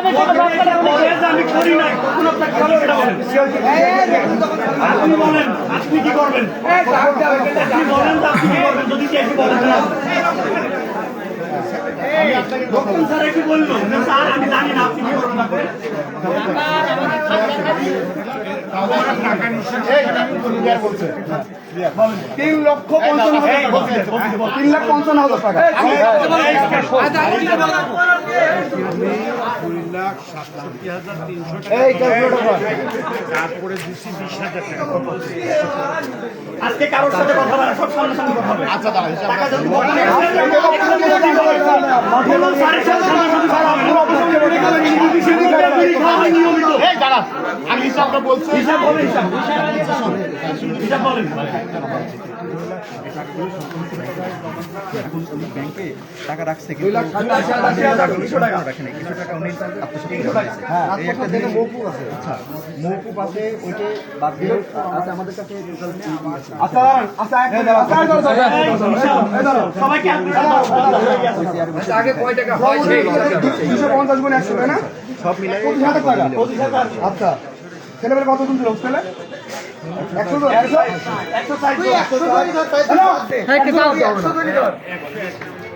আমি করি নাই কখন আপনাকে ভালো এটা বলেন আপনি বলেন আপনি কি করবেন আপনি বলেন তো আপনি কি করবেন যদি কি বলেন না স্যার একটু বলল স্যার আমি জানি না আপনি কি করবেন আপনি তিন লক্ষ পঞ্চান্ন হাজার টাকা তিন লাখ পঞ্চান্ন হাজার টাকা এই ক্যালকুলেটর কর। আজকে কারোর সাথে কথা বলা সব সামনে সামনে কথা হবে আচ্ছা টাকা। হিসাব বলেন, হিসাব। হিসাব বলেন। ব্যাংকে টাকা রাখছে কিন্তু কিছু টাকা। কিছু টাকা উনি দিয়েছে। এই একটা জিনিস আচ্ছা মৌকুব আছে ওইটা বাদ দিয়ে আছে আমাদের কাছে আচ্ছা আচ্ছা এক মিনিট, আচ্ছা, এই ধরো, ধরো, এই, হিসাব। সবাই ক্যালকুলেটর দাও। আগে কয় টাকা হয়েছে দুশো পঞ্চাশ গুণ একশো তাই না সব মিলে পঁচিশ হাজার টাকা আচ্ছা ছেলেমেলে কত জন ছিল হোস্টেলে একশো একশো একশো।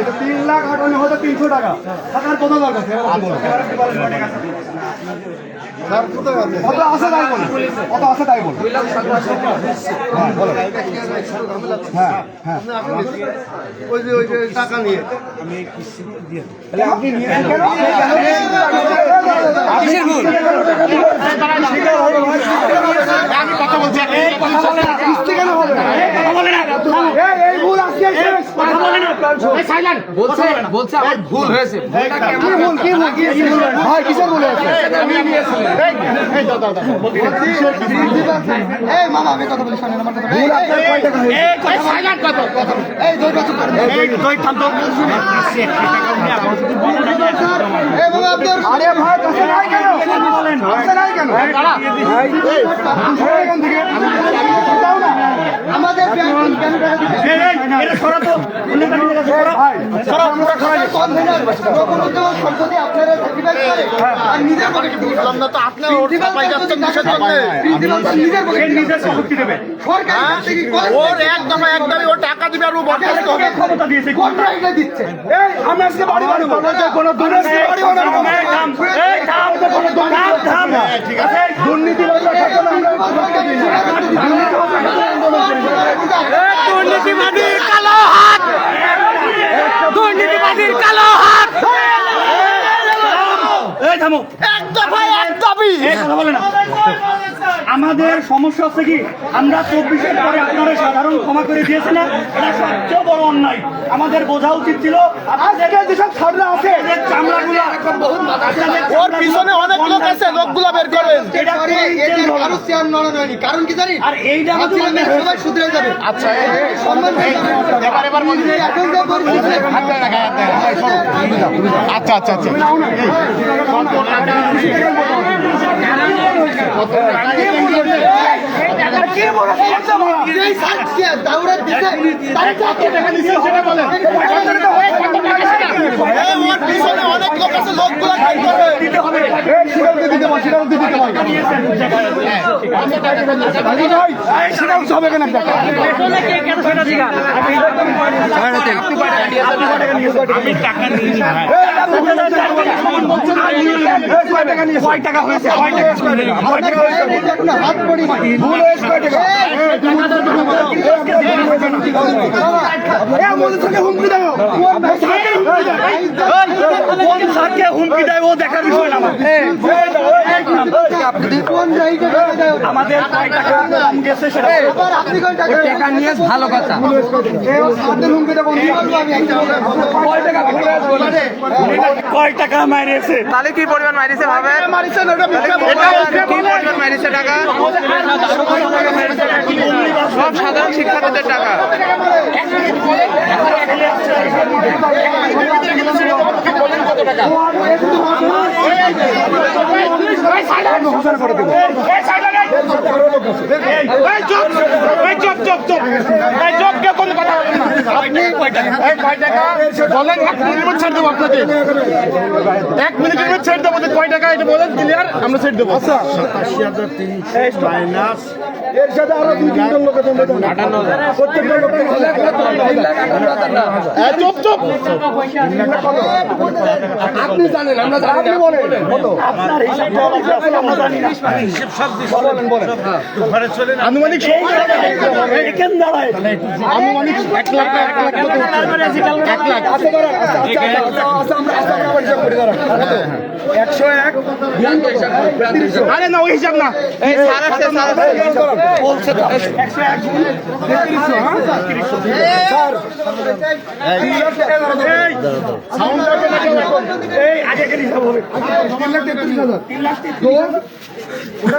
এটা তিন লাখ আটান্ন হয়তো তিনশো টাকা। টাকার কত দরকার। কত আছে? তাই বলুন কত আছে তাই বলুন হ্যাঁ বলুন হ্যাঁ হ্যাঁ। ওই যে ওই যে টাকা নিয়ে। তাহলে আপনি নিয়েছেন কেন? কিসের ভুল? আমি কথা বলছি। কিস্তি কেন হবে না? এই, এই ভুল আজকে শেষ। বলছে বলছে আমার ভুল হয়েছে। ভুল? কি ভুল? কি ভুল? হয় কিসের ভুল হয়েছে? আমি নিয়েছিলাম আরে ভাই কেন কেন ভাই, এই, আপনি সরে এখান থেকে দাও না আমাদের ব্যাংক কেন টাকা দিচ্ছে এই, এই, এটা সরা তো। অন্য কারোর কাছে সরা। ভাই সরো, আমরা সরাই দিচ্ছি। কনভেনার রকম সম্পত্তি আপনারা স্যাক্রিফাইস করে? আর নিজের পকেটে বুঝলাম না তো আপনার ওর ছাপাই যাচ্ছেন কিসের জন্য? প্রিন্সিপাল তো নিজের পকেটে নিজের সম্পত্তি দেবে। সরকার থেকে ওর একদম একদমই ও টাকা দিবে আর ও বরখাস্ত হবে। ক্ষমতা দিয়েছে। কন্ট্রাক্টে দিচ্ছে? এই, আমি আজকে বাড়ি বানাবো। কোনো দূরে আজকে বাড়ি বানাবো। এই থাম, এই থাম, থাম, থাম। দুর্নীতি আমরা কালো হাত দুর্নীতিবাদীর কালো হাত বলে না। আমাদের সমস্যা হচ্ছে কি, আমরা চব্বিশের পরে আপনারা সাধারণ ক্ষমা করে দিয়েছি না, এটা সবচেয়ে বড় অন্যায় আমাদের বোঝা উচিত ছিল আপনাদের যেসব ছাড়রা আছে চামড়াগুলো ওর পিছনে অনেক লোক আছে লোকগুলা বের করেন এটা পরে এতে আরও চেয়ার নড়ানো। হয়নি কারণ কি জানি আর এইটা আমাদের সবাই শুধরে যাবে। আচ্ছা সম্মান এবার এবার বলি। এখন যে পরিস্থিতি আচ্ছা আচ্ছা আচ্ছা। এই সাতকে আমি টাকা নিয়ে কয় টাকা হয়েছে? কয় টাকা আপনার গায়ে এখনও হাত পড়ি ভুল হয়েছে কয় টাকা? এই আমাদের থেকে হুমকি দেয়। ও দেখার বিষয় না আমার। কোন জায়গায় টাকা দেয় ওরা? আমাদের কয় টাকা কম গেছে সেটা টাকা টাকা নিয়ে ভালো কথা। কি কয় টাকা টাকা? মারিয়েছে তাহলে কি পরিমাণ মারিছে ভাবে? মারিছেন ওটা মিথ্যা বলবেন। সব সাধারণ শিক্ষার্থীদের টাকা। এক মিনিটের ছেড়ে দেবো কয় টাকা। এটা বলেন ক্লিয়ার আমরা ছেড়ে দেবো এর সাথে আরও দুই তিনজন লোকের লোকের চুপ আপনি জানেন আমরা জানি আনুমানিক আনুমানিক এক লাখ এক লাখ আচ্ছা আচ্ছা আচ্ছা আচ্ছা আচ্ছা আচ্ছা একশো এক। আরে না ওই হিসাব না। এই স্যার আসছে স্যার আসছে এই আগে হিসাব হবে তিন লাখ তেত্রিশ হাজার তিন লাখ তেত্রিশ হাজার। ওটা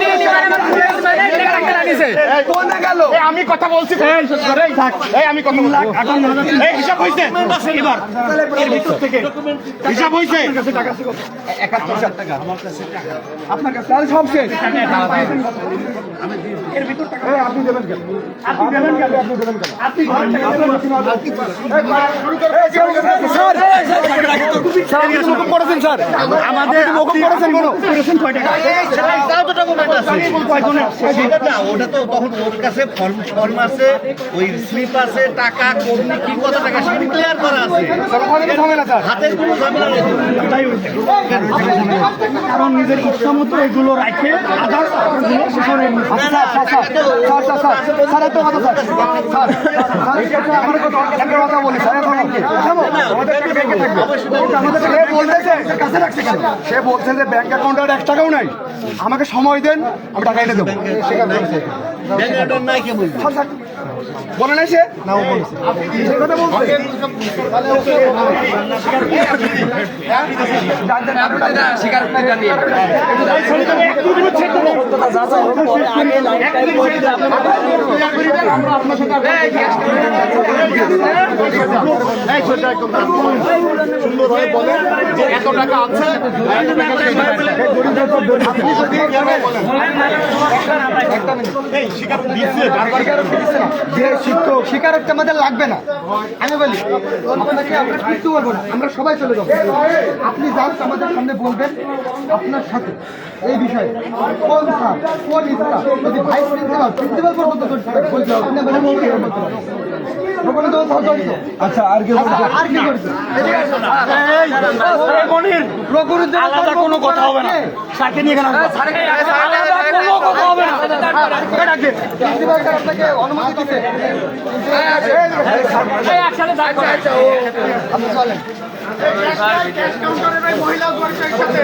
আমি কথা বলছি আমাদের করেছেন করেছেন কয় টাকা কয়জনে না ওটা তো তখন ওর কাছে ফর্ম ফর্ম আছে ওই স্লিপ আছে টাকা কর্মী কি কত টাকা সেটা ক্লিয়ার করা আছে। স্যার ওখানে তো ঝামেলা স্যার। হাতের কোনো ঝামেলা নেই। কারণ নিজের ইচ্ছা মতো এগুলো রাখে সে বলছে যে ব্যাংক অ্যাকাউন্টে আর এক টাকাও নাই। আমাকে সময় দেন আমি টাকা এনে দেবো। বলে নাই সে না ও সে কথা বলছে তাহলে ওকে স্বীকার টাকা আছে যে শিক্ষক স্বীকারোক্তি আমাদের লাগবে না। আমি বলি, আপনাকে আমরা কিচ্ছু বলব না, আমরা সবাই চলে যাব। আপনি যান আমাদের সামনে বলবেন আপনার সাথে। এই বিষয়ে কোন স্যার, কোন ইচ্ছা যদি ভাইস প্রিন্সিপাল প্রিন্সিপাল পর্যন্ত বলতে হবে? আচ্ছা আর কি আর কি করছে? এই মনির আলাদা কোনো কথা হবে না। স্যারকে নিয়ে গেলাম কোনো কথা হবে না। আপনাকে অনুমতি দিতে। আপনি চলেন। সেটা সে মেলাইতে পারে না ক্যাশ কাউন্টারে মহিলা জড়িত স্যার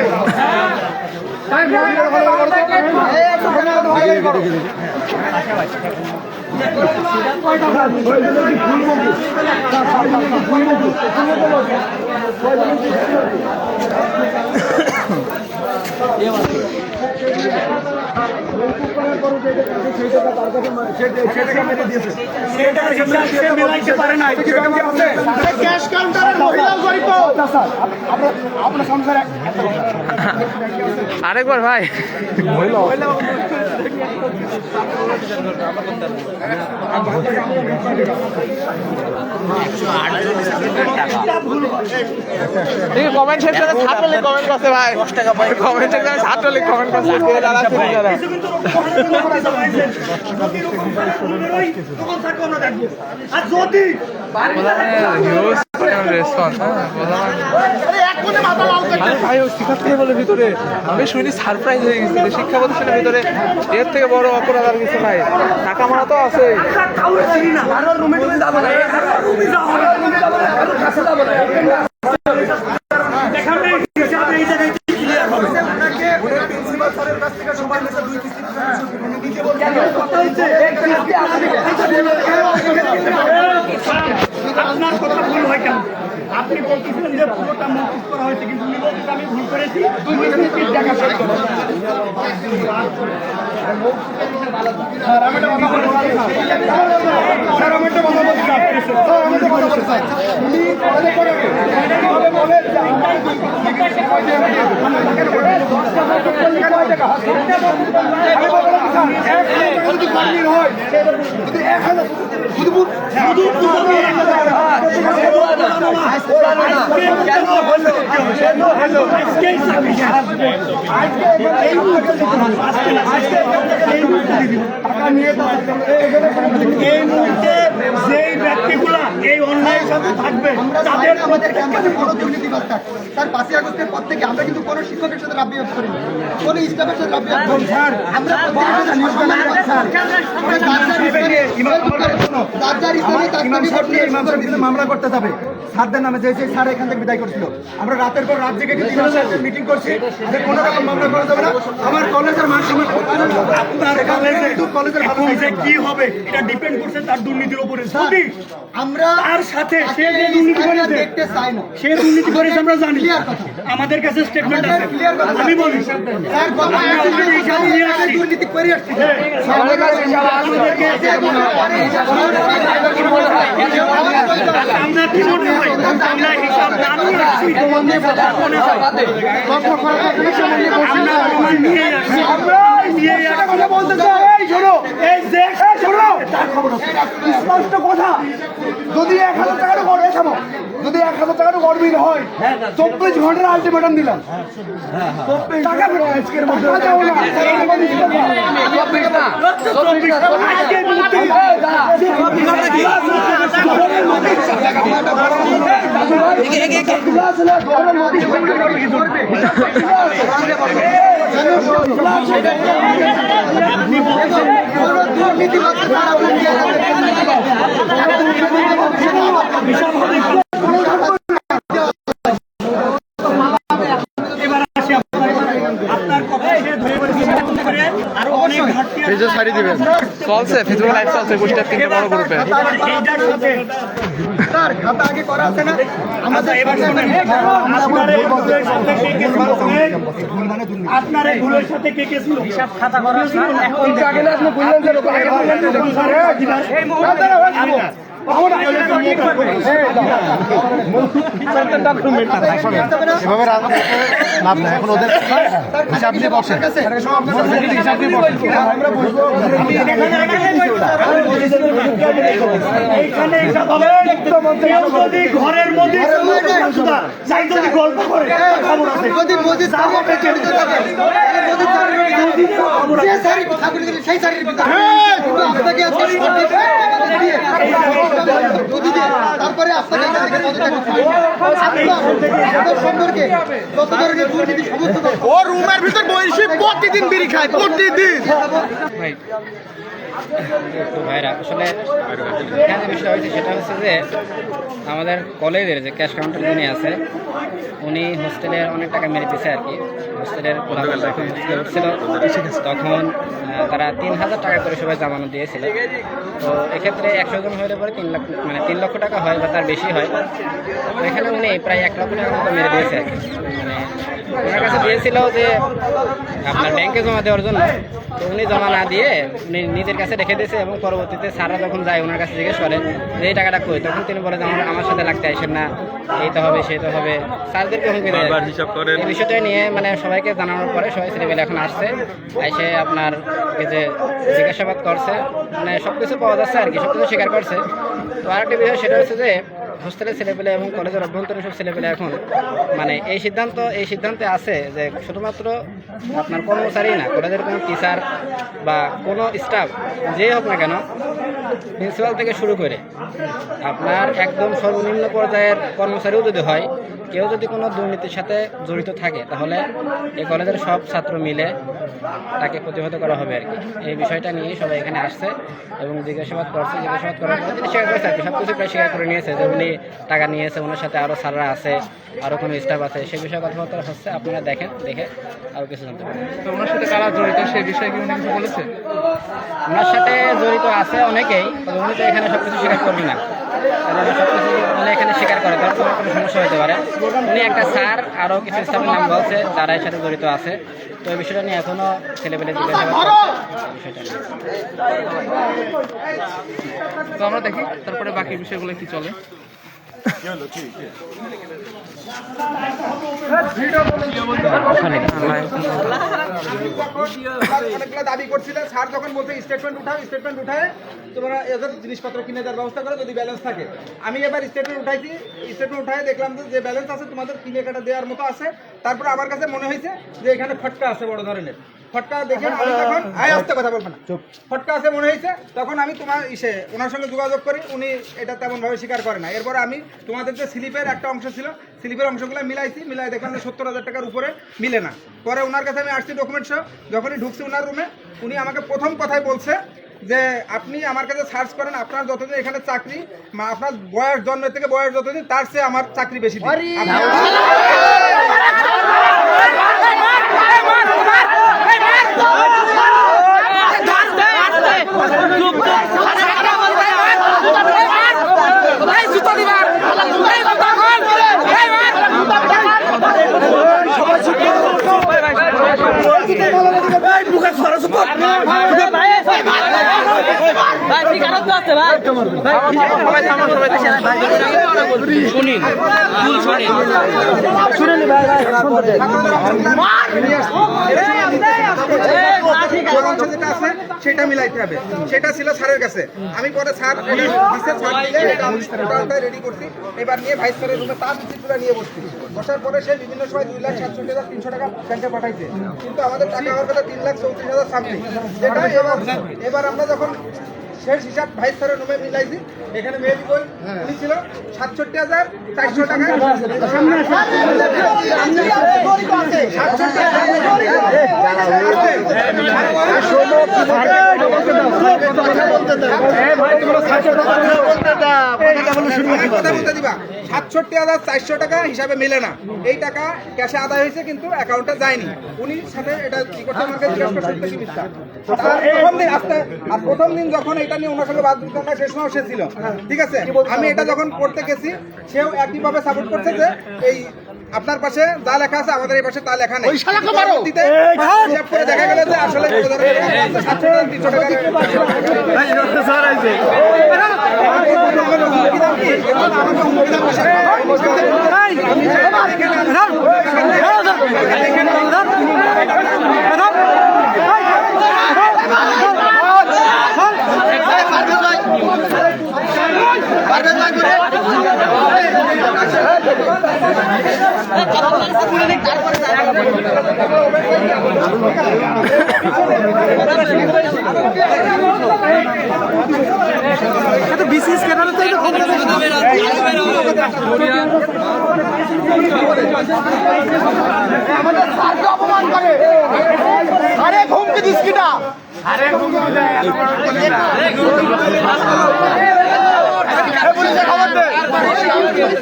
সংসারে আরেকবার ভাই। কমেন্ট সেকশনে ছাত্রলীগ কমেন্ট করছে ভাই। কমেন্ট সেকশনে ছাত্রলীগ কমেন্ট করছে। ভিতরে আমি শুনি সারপ্রাইজ হয়ে গেছিল শিক্ষা প্রতিষ্ঠানের ভিতরে এর থেকে বড় অপরাধ আর কিছু নাই টাকা মারা তো আছে রুমে যাব না রুমে যাব না কারোর কাছে যাব না এখানে হিসাবে এই জায়গায় ক্লিয়ার হবে আপনার কথা ভুল হয় কেন আপনি বলতেছিলেন যে পুরোটা মৌকুফ করা হয়েছে কিন্তু আমি ভুল করেছি। দুই মিনিট টাকা শেষ করো। স্যার আমি এই মুহূর্তে যেই ব্যক্তিগুলা এই অন্যায়ের সাথে থাকবে তাদের আমাদের তার পাঁচই আগস্টের পর থেকে আমরা কিন্তু কোনো শিক্ষকের সাথে রাব বিহেভ করিনি কোনো স্টাফের সাথে রাব বিহেভ করিনি আমরা মামলা করতে যাবে। সারদের নামে যে সেই স্যার এখান থেকে বিদায় করছিল। আমরা রাতের পর রাত জেগে মিটিং করছি যে কোনো রকম মামলা করা যাবে না। আমার কলেজের মান সম্মান আপনার কলেজে কলেজের ভালো কি হবে এটা ডিপেন্ড করছে তার দুর্নীতির উপরে। যদি আমরা আর সাথে সে যে দুর্নীতি করেছে দেখতে চাই না। সে দুর্নীতি করেছে আমরা জানি। আমাদের কাছে স্টেটমেন্ট আছে। আমি বলি। দুর্নীতি করে আসছি। আমাদের কাছে আমরা কি মনে হয় আমরা হিসাব না। নিয়ে আসছি তোমাদের মনে হয় আমরা প্রমাণ নিয়ে আসছি আমরা নিয়ে আসছি বলতে চাই এই শোনো এই যে শোনো তার খবর স্পষ্ট কথা যদি এক হাজার টাকার গড়বে থামো যদি এক হাজার টাকার গড়বিল হয় চব্বিশ ঘণ্টার আলটিমেটাম দিলাম টাকা ফেরত আজকের মধ্যে আজকের কোনো দুর্নীতিবাদ ছাড়া আমরা clear এবার আসি আপনার কথা সে ধরে ধরে বিশ্লেষণ করে আরও অনেক ঘাটতি দিবেন চলছে ফেসবুক লাইভ চলছে গোষ্ঠী তিনটে বড় গ্রুপে স্যার খাতা আগে করা আছে না এবার শোনেন। আপনার এই ভুলের সাথে কে কে ছিল? আপনার এই ভুলের সাথে কে কে ছিল? হিসাব খাতা করা। এখন আগে আপনি বললেন যে লোক আগে বললেন যে লোক এই মুহূর্তে এভাবে রাজনীতি লাভ নাই। এখন ওদের হিসাব নিয়ে বসেন হিসাব নিয়ে বসেন আমরা বলব এইখানে যদি ঘরের মধ্যে যাই যদি গল্প করে খবর আছে যদি মোদির সাথে জড়িত থাকে কথা বলে গেলেন, সেই স্যারের আপনাকে আজকে তারপরে আপনাকে এখান থেকে সম্পর্কে যত ধরনের দুর্নীতি সমস্ত ও রুমের ভিতর বসে প্রতিদিন বিড়ি খায় প্রতিদিন। তো ভাইরা, আসলে এখানে বিষয় হয়েছে, সেটা হচ্ছে যে আমাদের কলেজের যে ক্যাশ কাউন্টার যিনি আছে, উনি হোস্টেলে অনেক টাকা মেরে দিয়েছে আর কি। হোস্টেলের উঠছিল তখন তারা তিন হাজার টাকা করে সবাই জামানত দিয়েছিল। তো এক্ষেত্রে একশো জন হলে পরে তিন লাখ মানে তিন লক্ষ টাকা হয় বা তার বেশি হয়। তো এখানে উনি প্রায় এক লক্ষ টাকার মতো মেরে দিয়েছে মানে ওনার কাছে দিয়েছিল যে আপনার ব্যাংকে জমা দেওয়ার জন্য। তো উনি জমা না দিয়ে উনি নিজের কাছে রেখে দিয়েছে এবং পরবর্তীতে স্যাররা যখন যায় ওনার কাছে জিজ্ঞেস করে যে এই টাকাটা কই? তখন তিনি বলে যে আমার আমার সাথে লাগতে আসেন না। এই তো হবে সেই তো হবে। স্যারদেরকে হুমকি দেয়। হিসাব করেন। এই বিষয়টা নিয়ে মানে সবাইকে জানানোর পরে সবাই ছেলেবেলা এখন আসছে। এসে আপনার যে জিজ্ঞাসাবাদ করছে। মানে সব কিছু পাওয়া যাচ্ছে আর কি সব কিছু স্বীকার করছে। তো আরেকটা বিষয় সেটা হচ্ছে যে হোস্টেলের ছেলেপেলে এবং কলেজের অভ্যন্তরীণ সব ছেলেপেলে এখন মানে এই সিদ্ধান্ত, এই সিদ্ধান্তে আছে যে শুধুমাত্র আপনার কর্মচারী না, কলেজের কোনো টিচার বা কোনো স্টাফ যে হোক না কেন প্রিন্সিপাল থেকে শুরু করে আপনার একদম সর্বনিম্ন পর্যায়ের কর্মচারীও যদি হয় কেউ যদি কোনো দুর্নীতির সাথে জড়িত থাকে তাহলে এই কলেজের সব ছাত্র মিলে তাকে প্রতিহত করা হবে আর কি। এই বিষয়টা নিয়ে সবাই এখানে আসছে এবং জিজ্ঞাসাবাদ করছে। জিজ্ঞাসাবাদ করার পর তিনি স্বীকার করেছে আর কি। সব কিছু প্রায় স্বীকার করে নিয়েছে যে উনি টাকা নিয়েছে ওনার সাথে আরও স্যাররা আছে আরও কোনো স্টাফ আছে। সেই বিষয়ে কথাবার্তা হচ্ছে আপনারা দেখেন দেখে আরও কিছু জানতে পারেন তো ওনার সাথে কারা জড়িত সেই বিষয়ে কি উনি কিছু বলেছে? ওনার সাথে জড়িত আছে অনেকেই তবে উনি তো এখানে সব কিছু স্বীকার করবে না। উনি এখানে স্বীকার করে তার কোনো সমস্যা হতে পারে। উনি একটা স্যার, আরও কিছু স্টাফের নাম বলছে, যারা এর সাথে জড়িত আছে। তো এই বিষয়টা নিয়ে এখনও ছেলেপেলে জিজ্ঞাসা তো আমরা দেখি, তারপরে বাকি বিষয়গুলো কি চলে। বলতে স্টেটমেন্ট উঠাও স্টেটমেন্ট তোমরা এদের জিনিসপত্র কিনে দেওয়ার ব্যবস্থা করো যদি ব্যালেন্স থাকে। আমি এবার স্টেটমেন্ট উঠাইছি স্টেটমেন্ট দেখলাম যে ব্যালেন্স আছে তোমাদের কিনে কাটা দেওয়ার মতো আছে। তারপরে আমার কাছে মনে হয়েছে যে, এখানে ফটকা আছে বড় ধরনের। ফটকা দেখে আমি তখন আয় আসতে কথা বলব না। ফটকা আছে মনে হয়েছে তখন আমি তোমার ইসে ওনার সঙ্গে যোগাযোগ করি উনি এটা তেমন ভাবে স্বীকার করে না। এরপর আমি তোমাদের যে স্লিপের একটা অংশ ছিল স্লিপের অংশগুলো মিলাইছি মিলাই দেখলাম যে সত্তর হাজার টাকার উপরে মিলে না। পরে ওনার কাছে আমি আসছি ডকুমেন্ট সহ যখনই ঢুকছি ওনার রুমে উনি আমাকে প্রথম কথাই বলছে যে আপনি আমার কাছে সার্চ করেন আপনার যতদিন এখানে চাকরি আপনার বয়স জন্মের থেকে বয়স যতদিন তার চেয়ে আমার চাকরি বেশি দিন। আপনি- যে অংশ যেটা আছে সেটা মিলাইতে হবে। সেটা ছিল স্যারের কাছে। আমি পরে স্যার রেডি করছি। এবার নিয়ে ভাইস স্যারের রুমে তার চিত্রটা নিয়ে বসছি। বসার পরে সে বিভিন্ন সময় দুই লাখ সাতষট্টি হাজার তিনশো টাকা ব্যাংকে পাঠাইছে। কিন্তু আমাদের টাকা হওয়ার কথা তিন লাখ চৌত্রিশ হাজার সামথিং যেটা এবার এবার আমরা যখন শেষ হিসাব ভাইস স্যারের রুমে মিলাইছি। এখানে মেয়ে বই উনি ছিল সাতষট্টি হাজার চারশো টাকা। সাতষট্টি হাজার চারশো টাকা। হিসাবে মেলে না। এই টাকা ক্যাশে আদায় হয়েছে কিন্তু অ্যাকাউন্টে যায়নি। উনি সাথে এটা কি করতে আমাকে জিজ্ঞাসা করছে কি মিথ্যা? প্রথম দিন আসতে আর প্রথম দিন যখন এটা নিয়ে ওনার সঙ্গে বাদ দিতাম না সে সময় সে ছিল ঠিক আছে আমি এটা যখন করতে গেছি সেও একইভাবে সাপোর্ট করছে যে এই আপনার পাশে যা লেখা আছে আমাদের এই পাশে তা লেখা নেই করে দেখা গেল যে আসলে কত ধরনের টাকা আছে, 700 টাকা, 300 টাকা আরে ঘুমকে দিস কিটা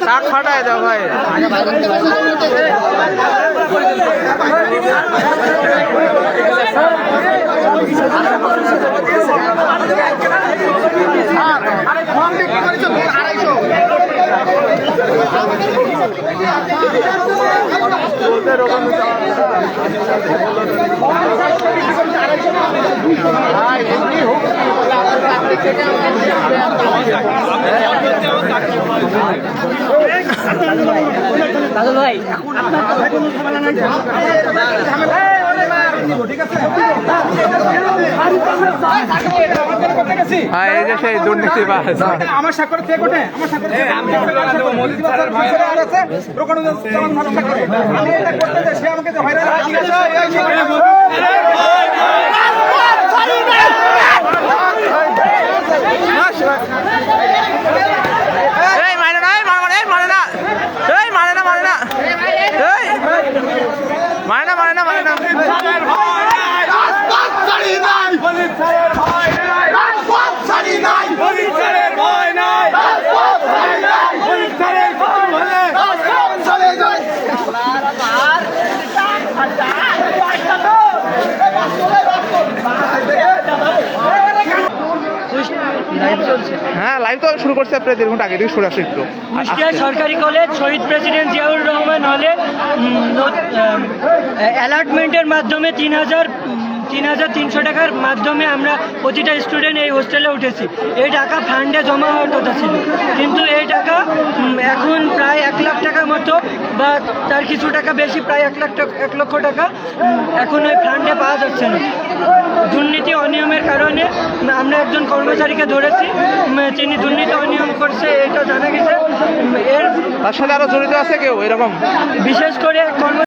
টাক ফাটায় দাও ভাই। আরে ঘুম বিক্রি করেছ? আড়াইশো দাদু ভাই আপনার কোনো ঝামেলা নাই হ্যাঁ এই যে সেই দুর্নীতিবাজ আমার স্বাক্ষর কে কোটে আমার স্বাক্ষর আমি এটা করতে সে আমাকে যে হয়রানি এই মানে না এই মানে না, এই মানে না এই মানে না মানে না এই মানে না মানে না মানে না হ্যাঁ লাইভ তো শুরু করছে প্রায় দেড় ঘণ্টা আগে থেকে শুরু আসে একটু। কুষ্টিয়া সরকারি কলেজ শহীদ প্রেসিডেন্ট জিয়াউর রহমান হলে অ্যালার্টমেন্টের মাধ্যমে তিন হাজার তিন হাজার তিনশো টাকার মাধ্যমে আমরা প্রতিটা স্টুডেন্ট এই হোস্টেলে উঠেছি। এই টাকা ফান্ডে জমা হওয়ার কথা ছিল। কিন্তু এই টাকা এখন প্রায় এক লাখ টাকার মতো বা তার কিছু টাকা বেশি প্রায় এক লাখ এক লক্ষ টাকা এখন ওই ফান্ডে পাওয়া যাচ্ছে না। দুর্নীতি অনিয়মের কারণে আমরা একজন কর্মচারীকে ধরেছি তিনি দুর্নীতি অনিয়ম করছে এটা জানা গেছে। এর সাথে আরও জড়িত আছে কেউ এরকম? বিশেষ করে কর্ম